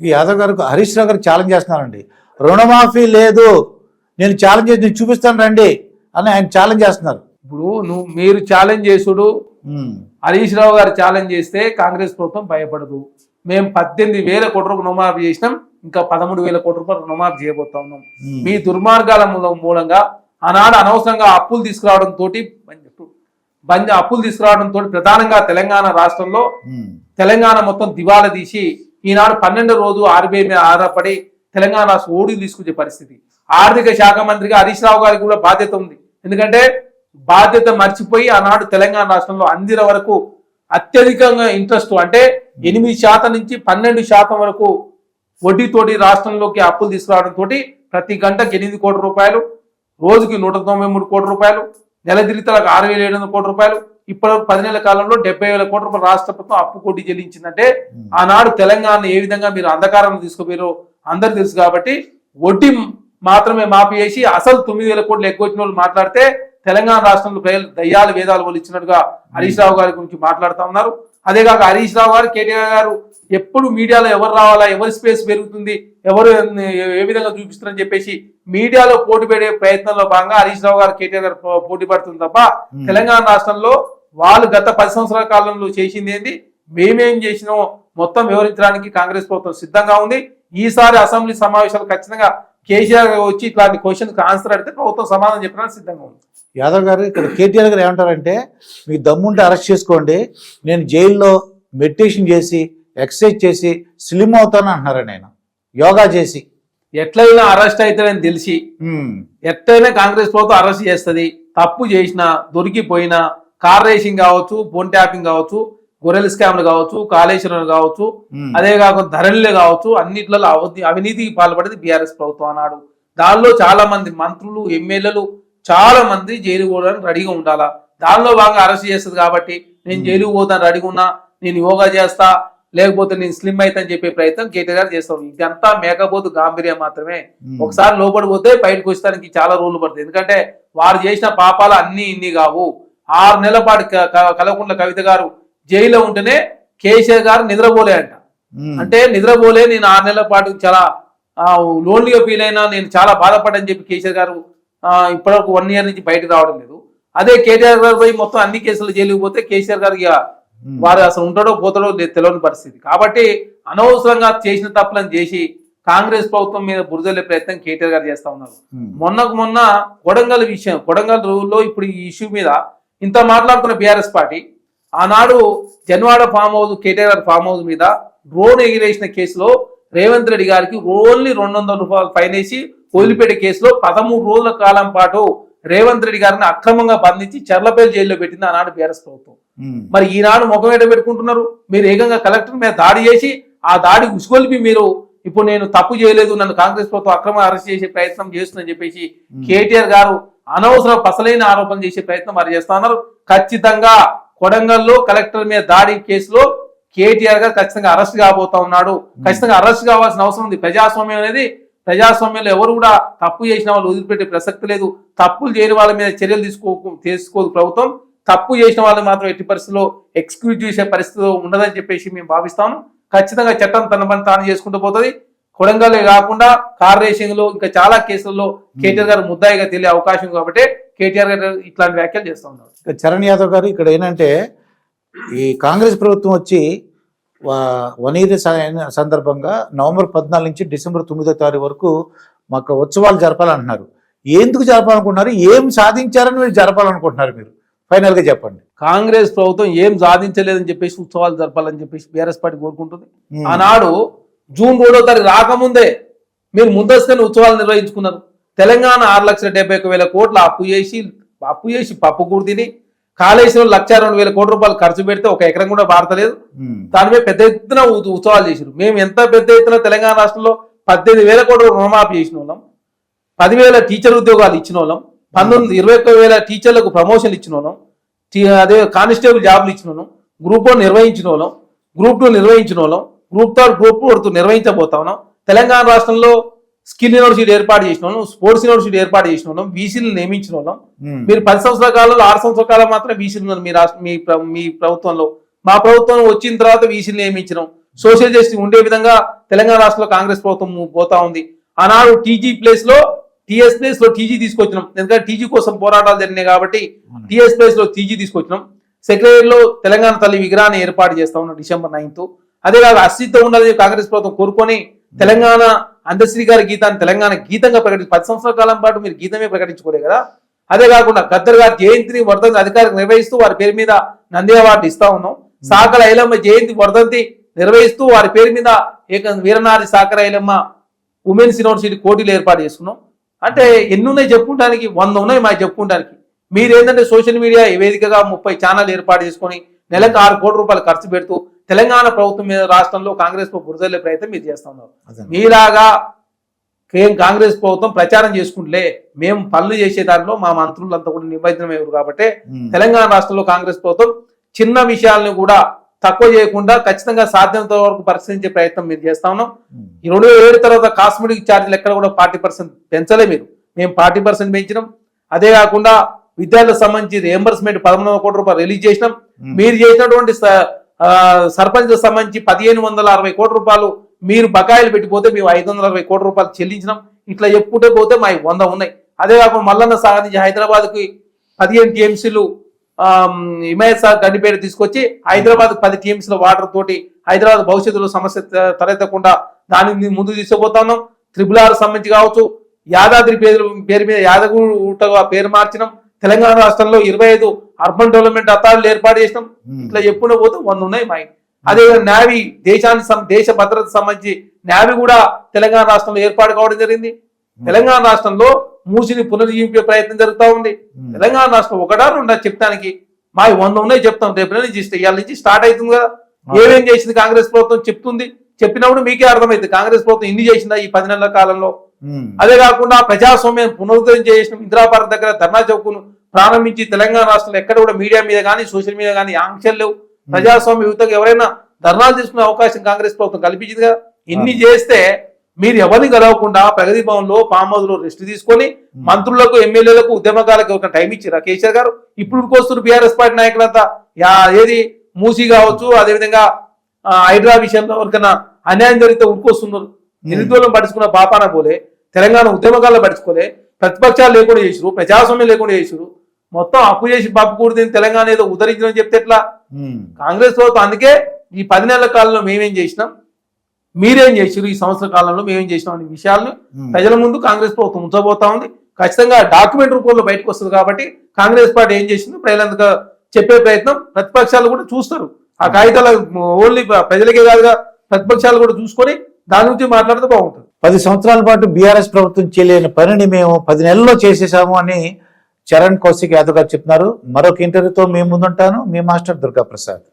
యాదవ్ గారు హరీష్ రావు గారికి ఛాలెంజ్ చేస్తున్నారండి. రుణమాఫీ లేదు. నేను ఛాలెంజ్ చేసి నేను చూపిస్తాను రండి అని ఆయన ఛాలెంజ్ చేస్తున్నారు. ఇప్పుడు నువ్వు మీరు ఛాలెంజ్ చేసుడు హరీష్ రావు గారు ఛాలెంజ్ చేస్తే కాంగ్రెస్ ప్రభుత్వం భయపడదు. మేము పద్దెనిమిది వేల కోట్ల రుణమాఫీ చేసినాం ఇంకా పదమూడు వేల కోట్ల రూపాయలు రుణమాఫీ చేయబోతా ఉన్నాం. మీ దుర్మార్గాల మూల- మూలంగా ఆనాడు అనవసరంగా అప్పులు తీసుకురావడం తోటి బంద్ అప్పులు తీసుకురావడం తోటి ప్రధానంగా తెలంగాణ రాష్ట్రంలో తెలంగాణ మొత్తం దివాలా తీసి ఈనాడు పన్నెండు రోజు ఆర్బీఐ మీద ఆధారపడి తెలంగాణ రాష్ట్ర ఓడికి తీసుకొచ్చే పరిస్థితి. ఆర్థిక శాఖ మంత్రిగా హరీష్ రావు గారికి కూడా బాధ్యత ఉంది. ఎందుకంటే బాధ్యత మర్చిపోయి ఆనాడు తెలంగాణ రాష్ట్రంలో అందిన వరకు అత్యధికంగా ఇంట్రెస్ట్ అంటే ఎనిమిది శాతం నుంచి పన్నెండు శాతం వరకు వడ్డీతోటి రాష్ట్రంలోకి అప్పులు తీసుకురావడంతో ప్రతి గంటకి ఎనిమిది కోట్ల రూపాయలు రోజుకి నూట తొంభై మూడు కోట్ల రూపాయలు నెల తిరిగితలకు ఆరు వేల ఏడు వందల కోట్ల రూపాయలు ఇప్పటి పది నెలల కాలంలో డెబ్బై వేల కోట్ల రూపాయలు రాష్ట్ర ప్రభుత్వం అప్పు కొట్టి చెల్లించిందంటే ఆనాడు తెలంగాణ ఏ విధంగా మీరు అంధకారంలో తీసుకుపోయారో అందరు తెలుసు కాబట్టి వడ్డీ మాత్రమే మాఫీ చేసి అసలు తొమ్మిది వేల కోట్లు ఎక్కువ వచ్చిన వాళ్ళు మాట్లాడితే తెలంగాణ రాష్ట్రంలో ప్రజలు దయ్యాలు వేదాలు వాళ్ళు ఇచ్చినట్టుగా హరీష్ రావు గారి గురించి మాట్లాడుతూ ఉన్నారు. అదే కాక హరీష్ రావు గారు కేటీఆర్ గారు ఎప్పుడు మీడియాలో ఎవరు రావాలా ఎవరి స్పేస్ పెరుగుతుంది ఎవరు ఏ విధంగా చూపిస్తారని చెప్పేసి మీడియాలో పోటీ పడే ప్రయత్నంలో భాగంగా హరీష్ రావు గారు కేటీఆర్ గారు పోటీ పడుతుంది తప్ప తెలంగాణ రాష్ట్రంలో వాళ్ళు గత పది సంవత్సరాల కాలంలో చేసింది ఏంది? మేమేం చేసినామో మొత్తం వివరించడానికి కాంగ్రెస్ ప్రభుత్వం సిద్ధంగా ఉంది. ఈసారి అసెంబ్లీ సమావేశాలు ఖచ్చితంగా కేసీఆర్ వచ్చి ఇట్లాంటి క్వశ్చన్స్ ఆన్సర్ అడిగితే ప్రభుత్వం సమాధానం చెప్పడానికి సిద్ధంగా ఉంది. యాదవ్ గారు ఇక్కడ కేటీఆర్ గారు ఏమంటారంటే మీకు దమ్ముంటే అరెస్ట్ చేసుకోండి నేను జైల్లో మెడిటేషన్ చేసి ఎక్సర్సైజ్ చేసి స్లిమ్ అవుతాను అంటున్నారండి ఆయన. యోగా చేసి. ఎట్లయినా అరెస్ట్ అవుతారని తెలిసి ఎట్లయినా కాంగ్రెస్ ప్రభుత్వం అరెస్ట్ చేస్తుంది తప్పు చేసిన దొరికిపోయినా కార్ రేసింగ్ కావచ్చు ఫోన్ ట్యాపింగ్ కావచ్చు గొర్రెల స్కామ్లు కావచ్చు కాళేశ్వరం కావచ్చు అదే కాకుండా ధరలే కావచ్చు అన్నిట్లలో అవినీతి అవినీతికి పాల్పడేది బీఆర్ఎస్ ప్రభుత్వం అన్నాడు. దానిలో చాలా మంది మంత్రులు ఎమ్మెల్యేలు చాలా మంది జైలు పోవడానికి రెడీగా ఉండాలా? దానిలో భాగంగా అరెస్ట్ చేస్తుంది కాబట్టి నేను జైలుకు పోతాను రెడీగా ఉన్నా నేను యోగా చేస్తా లేకపోతే నేను స్లిమ్ అయితే అని చెప్పే ప్రయత్నం కేటీఆర్ గారు చేస్తాం ఇదంతా మేకపోతు గాంభీర్యం మాత్రమే. ఒకసారి లోపడిపోతే బయటకు వచ్చడానికి చాలా రోజులు పడుతుంది. ఎందుకంటే వారు చేసిన పాపాలు అన్ని ఇన్ని కావు. ఆరు నెలల పాటు కలవకుంట్ల కవిత గారు జైల్లో ఉంటేనే కేసీఆర్ గారు నిద్రపోలే అంట. అంటే నిద్రపోలే నేను ఆరు నెలల పాటు చాలా లోన్లీగా ఫీల్ అయినా నేను చాలా బాధపడ్డని చెప్పి కేసీఆర్ గారు ఇప్పటివరకు వన్ ఇయర్ నుంచి బయటకు రావడం లేదు. అదే కేటీఆర్ గారు పోయి మొత్తం అన్ని కేసులు జైలుకి పోతే కేసీఆర్ గారు ఇక వారు అసలు ఉంటాడో పోతాడో తెలియని పరిస్థితి. కాబట్టి అనవసరంగా చేసిన తప్పులను చేసి కాంగ్రెస్ ప్రభుత్వం మీద బురదలే ప్రయత్నం కేటీఆర్ గారు చేస్తా ఉన్నారు. మొన్నకు మొన్న కొడంగల్ విషయం కొడంగల్లో ఇప్పుడు ఈ ఇష్యూ మీద ఇంత మాట్లాడుతున్న బీఆర్ఎస్ పార్టీ ఆనాడు జన్వాడ ఫామ్ హౌస్ కేటీఆర్ గారి ఫామ్ హౌస్ మీద డ్రోన్ ఎగిరేసిన కేసులో రేవంత్ రెడ్డి గారికి ఓన్లీ రెండు వందల రూపాయలు ఫైన్ వేసి వదిలిపెట్టే కేసులో పదమూడు రోజుల కాలం పాటు రేవంత్ రెడ్డి గారిని అక్రమంగా బంధించి చర్లపల్లి జైల్లో పెట్టింది ఆనాడు బీఆర్ఎస్ ప్రభుత్వం. మరి ఈనాడు ముఖం ఎట పెట్టుకుంటున్నారు? మీరు ఏకంగా కలెక్టర్ మీద దాడి చేసి ఆ దాడి ఉసుగొలిపి మీరు ఇప్పుడు నేను తప్పు చేయలేదు నన్ను కాంగ్రెస్ ప్రభుత్వం అక్రమ అరెస్ట్ చేసే ప్రయత్నం చేస్తుందని చెప్పేసి కేటీఆర్ గారు అనవసర పసలైన ఆరోపణ చేసే ప్రయత్నం వారు చేస్తా ఉన్నారు. ఖచ్చితంగా కొడంగల్లో కలెక్టర్ మీద దాడి కేసులో కేటీఆర్ గారు ఖచ్చితంగా అరెస్ట్ కాబోతా ఉన్నాడు. ఖచ్చితంగా అరెస్ట్ కావాల్సిన అవసరం ఉంది. ప్రజాస్వామ్యం అనేది ప్రజాస్వామ్యంలో ఎవరు కూడా తప్పు చేసిన వాళ్ళు వదిలిపెట్టే ప్రసక్తి లేదు. తప్పులు చేయని వాళ్ళ మీద చర్యలు తీసుకో తీసుకోదు ప్రభుత్వం. తప్పు చేసిన వాళ్ళు మాత్రం ఎట్టి పరిస్థితుల్లో ఎక్స్క్యూజ్ చేసే పరిస్థితి ఉండదని చెప్పేసి మేము భావిస్తాము. ఖచ్చితంగా చట్టం తన పని తాను చేసుకుంటూ పోతుంది. కొడంగలే కాకుండా కార్ రేసింగ్లో ఇంకా చాలా కేసుల్లో కేటీఆర్ గారు ముద్దాయిగా తెలియ అవకాశం కాబట్టి కేటీఆర్ గారు ఇట్లాంటి వ్యాఖ్యలు చేస్తూ ఉన్నారు. ఇక చరణ్ యాదవ్ గారు ఇక్కడ ఏంటంటే ఈ కాంగ్రెస్ ప్రభుత్వం వచ్చి వన్ ఇయర్ సందర్భంగా నవంబర్ పద్నాలుగు నుంచి డిసెంబర్ తొమ్మిదో తారీఖు వరకు మాకు ఉత్సవాలు జరపాలంటున్నారు. ఎందుకు జరపాలనుకుంటున్నారు? ఏం సాధించారని మీరు జరపాలనుకుంటున్నారు మీరు? ఫైనల్గా చెప్పండి. కాంగ్రెస్ ప్రభుత్వం ఏం సాధించలేదని చెప్పేసి ఉత్సవాలు జరపాలని చెప్పేసి బీఆర్ఎస్ పార్టీ కోరుకుంటుంది. ఆనాడు జూన్ మూడో తారీఖు రాకముందే మీరు ముందస్తుగానే ఉత్సవాలు నిర్వహించుకున్నారు. తెలంగాణ ఆరు లక్షల డెబ్బై ఒక వేల కోట్ల అప్పు చేసి అప్పు చేసి పప్పు కూడు తిని కాళేశ్వరం లక్ష రెండు వేల కోట్ల రూపాయలు ఖర్చు పెడితే ఒక ఎకరం కూడా భారతలేదు ఉమ్, దాని మీద పెద్ద ఎత్తున ఉత్సవాలు చేసారు మేము ఎంత పెద్ద ఎత్తున తెలంగాణ రాష్ట్రంలో పద్దెనిమిది వేల కోట్ల రుణమాఫీ చేసిన వాళ్ళం పదివేల టీచర్ ఉద్యోగాలు ఇచ్చిన వాళ్ళం పంతొమ్మిది ఇరవై ఒక్క వేల టీచర్లకు ప్రమోషన్లు ఇచ్చిన వాళ్ళం అదే కానిస్టేబుల్ జాబులు ఇచ్చిన వాళ్ళం గ్రూప్ వన్ నిర్వహించిన వాళ్ళం గ్రూప్ టూ నిర్వహించిన వాళ్ళం గ్రూప్ థర్డ్ గ్రూప్ ఫోర్ నిర్వహించబోతా ఉన్నాం. తెలంగాణ రాష్ట్రంలో స్కిల్ యూనివర్సిటీ ఏర్పాటు చేసిన వాళ్ళం స్పోర్ట్స్ యూనివర్సిటీ ఏర్పాటు చేసిన వాళ్ళం బీసీలు నియమించిన వాళ్ళం. మీరు పది సంవత్సరాల కాలంలో ఆరు సంవత్సరాల కాలం మాత్రమే వీసీలు ఉన్నారు మీ రాష్ట్ర మీ మీ ప్రభుత్వంలో. మా ప్రభుత్వం వచ్చిన తర్వాత వీసీలు నియమించినాం. సోషల్ జస్టిస్ ఉండే విధంగా తెలంగాణ రాష్ట్రంలో కాంగ్రెస్ ప్రభుత్వం పోతా ఉంది. ఆనాడు టీజీ ప్లేస్లో టీఎస్ ప్లేస్లో టీజీ తీసుకొచ్చినాం. ఎందుకంటే టీజీ కోసం పోరాటాలు జరిగినాయి కాబట్టి టీఎస్ ప్లేస్లో టీజీ తీసుకొచ్చినాం. సెక్రటరీలో తెలంగాణ తల్లి విగ్రహాన్ని ఏర్పాటు చేస్తా ఉన్నాం డిసెంబర్ నైన్త్. అదే అస్తిత్వం ఉన్నది కాంగ్రెస్ ప్రభుత్వం కోరుకొని తెలంగాణ అందశ్రీ గారి గీతాన్ని తెలంగాణ గీతంగా ప్రకటించి పది సంవత్సరాల కాలం పాటు మీరు గీతమే ప్రకటించుకోలే కదా? అదే కాకుండా గద్దర్ గారి జయంతిని వర్ధంతి అధికారికి నిర్వహిస్తూ వారి పేరు మీద నంది అవార్డు ఇస్తా ఉన్నాం. సాకల ఐలమ్మ జయంతి వర్ధంతి నిర్వహిస్తూ వారి పేరు మీద ఏక వీరనారి సాకర ఐలమ్మ ఉమెన్స్ యూనివర్సిటీ కోటీలు ఏర్పాటు చేసుకున్నాం. అంటే ఎన్ని ఉన్నాయి చెప్పుకోవడానికి? వంద ఉన్నాయి మా చెప్పుకోవడానికి. మీరు ఏంటంటే సోషల్ మీడియా వేదికగా ముప్పై ఛానల్ ఏర్పాటు చేసుకొని నెలకు ఆరు కోట్ల రూపాయలు ఖర్చు పెడుతూ తెలంగాణ ప్రభుత్వం మీద రాష్ట్రంలో కాంగ్రెస్ బురదల్లే ప్రయత్నం మీరు చేస్తా ఉన్నారు అదే. మీలాగా కేం కాంగ్రెస్ ప్రభుత్వం ప్రచారం చేసుకుంటలే మేము పనులు చేసే దాంట్లో మా మంత్రులంతా కూడా నిమజ్జనమయ్యారు కాబట్టి. తెలంగాణ రాష్ట్రంలో కాంగ్రెస్ ప్రభుత్వం చిన్న విషయాలను కూడా తక్కువ చేయకుండా ఖచ్చితంగా సాధ్యమైనంత వరకు పరిశీలించే ప్రయత్నం మీరు చేస్తా ఉన్నాం రెండు వేల ఏడు తర్వాత కాస్మెటిక్ ఛార్జీలు ఎక్కడ కూడా ఫార్టీ పర్సెంట్ పెంచలే మీరు మేము ఫార్టీ పర్సెంట్ పెంచినాం అదే కాకుండా విద్యార్థులకు సంబంధించి రియంబర్స్మెంట్ పదమూడు కోట్ల రూపాయలు రిలీజ్ చేసినాం. మీరు చేసినటువంటి సర్పంచ్ సంబంధించి పదిహేను వందల అరవై కోట్ల రూపాయలు మీరు బకాయిలు పెట్టిపోతే మేము ఐదు వందల అరవై కోట్ల రూపాయలు చెల్లించినాం. ఇట్లా చెప్పుకుంటే పోతే మా వంద ఉన్నాయి. అదే కాకుండా మల్లన్న సాగర్ నుంచి హైదరాబాద్కి పదిహేను టీఎంసీలు హిమాయత్ సార్ గండిపేట తీసుకొచ్చి హైదరాబాద్ పది టీఎంసీల వాటర్ తోటి హైదరాబాద్ భవిష్యత్తులో సమస్య తలెత్తకుండా దానిని ముందుకు తీసుకుపోతున్నాం త్రిపుల ఆర్ సంబంధించి కావచ్చు యాదాద్రి పేరు పేరు మీద యాదగిరిగుట్టగా పేరు మార్చినాం. తెలంగాణ రాష్ట్రంలో ఇరవై ఐదు అర్బన్ డెవలప్మెంట్ అథారిటీలు ఏర్పాటు చేసినాం. ఇట్లా చెప్పుకుంటూ పోతే వంద ఉన్నాయి మా అదే నావీ దేశానికి దేశ భద్రత సంబంధించి నావీ కూడా తెలంగాణ రాష్ట్రంలో ఏర్పాటు కావడం జరిగింది. తెలంగాణ రాష్ట్రంలో మూసిని పునరుజ్జీవించే ప్రయత్నం జరుగుతూ ఉంది. తెలంగాణ రాష్ట్రం ఒకటా రెండా చెప్తానికి మా వంద ఉన్నాయి చెప్తాం. రేపు నుంచి ఇవాళ నుంచి స్టార్ట్ అవుతుంది కదా. ఏమేం చేసింది కాంగ్రెస్ ప్రభుత్వం చెప్తుంది. చెప్పినప్పుడు మీకే అర్థమైంది కాంగ్రెస్ ప్రభుత్వం ఇన్ని చేసిందా ఈ పది నెలల కాలంలో. అదే కాకుండా ప్రజాస్వామ్యం పునరుద్ధరణ చేసిన. ఇందిరా పార్క్ దగ్గర ధర్నా చౌకును ప్రారంభించి తెలంగాణ రాష్ట్రంలో ఎక్కడ కూడా మీడియా మీద కానీ సోషల్ మీడియా కానీ ఆంక్షలు లేవు. ప్రజాస్వామ్య యువతకు ఎవరైనా ధర్నాలు తీసుకునే అవకాశం కాంగ్రెస్ ప్రభుత్వం కల్పించింది కదా. ఇన్ని చేస్తే మీరు ఎవరిని గెలవకుండా ప్రగతి భవన్లో ఫామ్ హౌస్లో రెస్ట్ తీసుకొని మంత్రులకు ఎమ్మెల్యేలకు ఉద్యమకాలకు ఒక టైం ఇచ్చారు కేసీఆర్ గారు. ఇప్పుడు వస్తున్నారు బీఆర్ఎస్ పార్టీ నాయకులంతా ఏది మూసి కావచ్చు అదేవిధంగా హైడ్రా విషయంలో ఎవరికైనా అన్యాయం జరిగితే ఉరుకొస్తున్నారు. నిరుద్యోగం పడుచుకున్న పాపాన పోలే తెలంగాణ ఉద్యమకాల్లో పడుచుకోలే ప్రతిపక్షాలు లేకుండా చేసారు ప్రజాస్వామ్యం లేకుండా చేసారు మొత్తం అప్పు చేసి పప్పు కూడితే తెలంగాణ ఏదో ఉదరించడం చెప్తే ఎట్లా. కాంగ్రెస్ ప్రభుత్వం అందుకే ఈ పది నెలల కాలంలో మేమేం చేసినాం? మీరేం చేసారు ఈ సంవత్సర కాలంలో మేమేం చేసినాం అనే విషయాలను. ప్రజల ముందు కాంగ్రెస్ ప్రభుత్వం ఉంచబోతా ఉంది. ఖచ్చితంగా డాక్యుమెంట్ రూపంలో బయటకు వస్తుంది కాబట్టి కాంగ్రెస్ పార్టీ ఏం చేసిందో? ప్రజలందుకు చెప్పే ప్రయత్నం ప్రతిపక్షాలు కూడా చూస్తారు. ఆ కాగితాలు ఓన్లీ ప్రజలకే కాదుగా ప్రతిపక్షాలు కూడా చూసుకొని దాని గురించి మాట్లాడితే బాగుంటుంది. పది సంవత్సరాల పాటు బీఆర్ఎస్ ప్రభుత్వం చేయలేని పనిని మేము పది నెలల్లో చేసేసాము అని చరణ్ కౌశిక్ యాదవ్ గారు చెప్తున్నారు. మరొక ఇంటర్వ్యూతో మేము ముందుంటాను. మీ మాస్టర్ దుర్గా ప్రసాద్